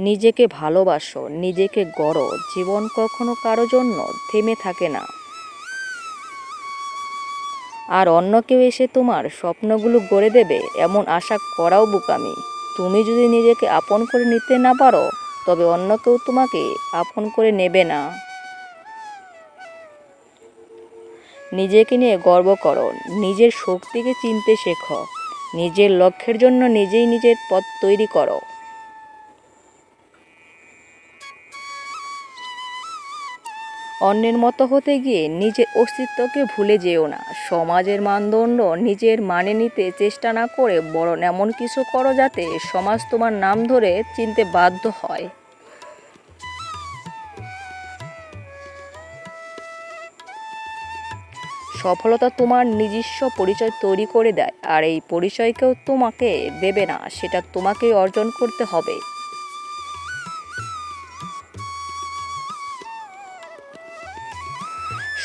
নিজেকে ভালোবাসো, নিজেকে গড়ো, জীবন কখনো কারও জন্য থেমে থাকে না। আর অন্য কেউ এসে তোমার স্বপ্নগুলো গড়ে দেবে, এমন আশা করাও বোকামি। তুমি যদি নিজেকে আপন করে নিতে না পারো, তবে অন্য কেউ তোমাকে আপন করে নেবে না। নিজেকে নিয়ে গর্ব করো, নিজের শক্তিকে চিনতে শেখো, নিজের লক্ষ্যের জন্য নিজেই নিজের পথ তৈরি করো। অন্যের মতো হতে গিয়ে নিজের অস্তিত্বকে ভুলে যেও না। সমাজের মানদণ্ড নিজের মানে নিতে চেষ্টা না করে বরং এমন কিছু করো যাতে সমাজ তোমার নাম ধরে চিনতে বাধ্য হয়। সফলতা তোমার নিজস্ব পরিচয় তৈরি করে দেয়, আর এই পরিচয় কেউ তোমাকে দেবে না, সেটা তোমাকেই অর্জন করতে হবে।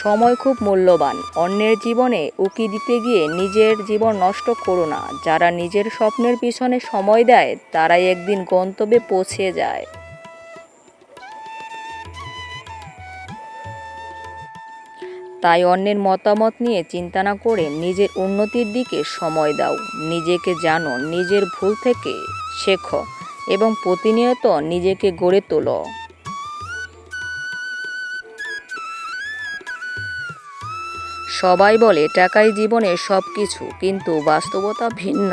সময় খুব মূল্যবান। অন্যের জীবনে উকি দিতে গিয়ে নিজের জীবন নষ্ট করো না। যারা নিজের স্বপ্নের পিছনে সময় দেয়, তারাই একদিন গন্তব্যে পৌঁছে যায়। তাই অন্যের মতামত নিয়ে চিন্তা না করে নিজের উন্নতির দিকে সময় দাও। নিজেকে জানো, নিজের ভুল থেকে শেখো এবং প্রতিনিয়ত নিজেকে গড়ে তোলো। সবাই বলে টাকাই জীবনের সব কিছু কিন্তু বাস্তবতা ভিন্ন।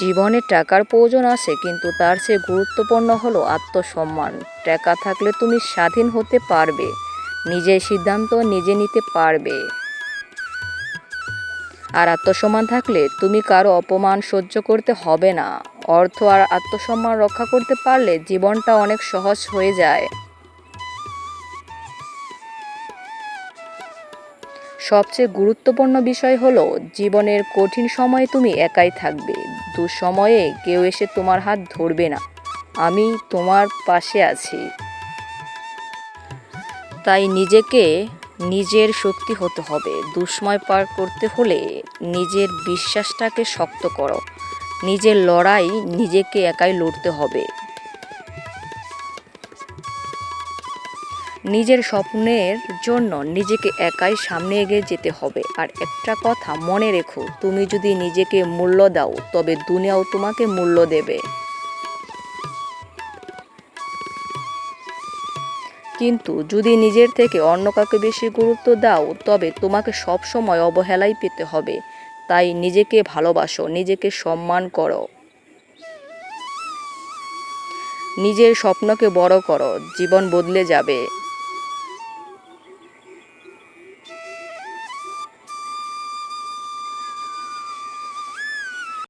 জীবনে টাকার প্রয়োজন আছে, কিন্তু তার চেয়ে গুরুত্বপূর্ণ হলো আত্মসম্মান। টাকা থাকলে তুমি স্বাধীন হতে পারবে, নিজের সিদ্ধান্ত নিজে নিতে পারবে। আর আত্মসম্মান থাকলে তুমি কারও অপমান সহ্য করতে হবে না। অর্থ আর আত্মসম্মান রক্ষা করতে পারলে জীবনটা অনেক সহজ হয়ে যায়। সবচেয়ে গুরুত্বপূর্ণ বিষয় হলো, জীবনের কঠিন সময়ে তুমি একাই থাকবে। দুঃসময়ে কেউ এসে তোমার হাত ধরবে না। আমি তোমার পাশে আছি। তাই নিজেকে নিজের শক্তি হতে হবে। দুঃসময় পার করতে হলে নিজের বিশ্বাসটাকে শক্ত করো। নিজের লড়াই নিজেকে একাই লড়তে হবে। নিজের স্বপ্নের জন্য নিজেকে একাই সামনে এগিয়ে যেতে হবে। আর একটা কথা মনে রেখো, তুমি যদি নিজেকে মূল্য দাও, তবে দুনিয়াও তোমাকে মূল্য দেবে। কিন্তু যদি নিজের থেকে অন্য কাউকে বেশি গুরুত্ব দাও, তবে তোমাকে সব সময় অবহেলাই পেতে হবে। তাই নিজেকে ভালোবাসো, নিজেকে সম্মান করো। নিজের স্বপ্নকে বড় করো, জীবন বদলে যাবে।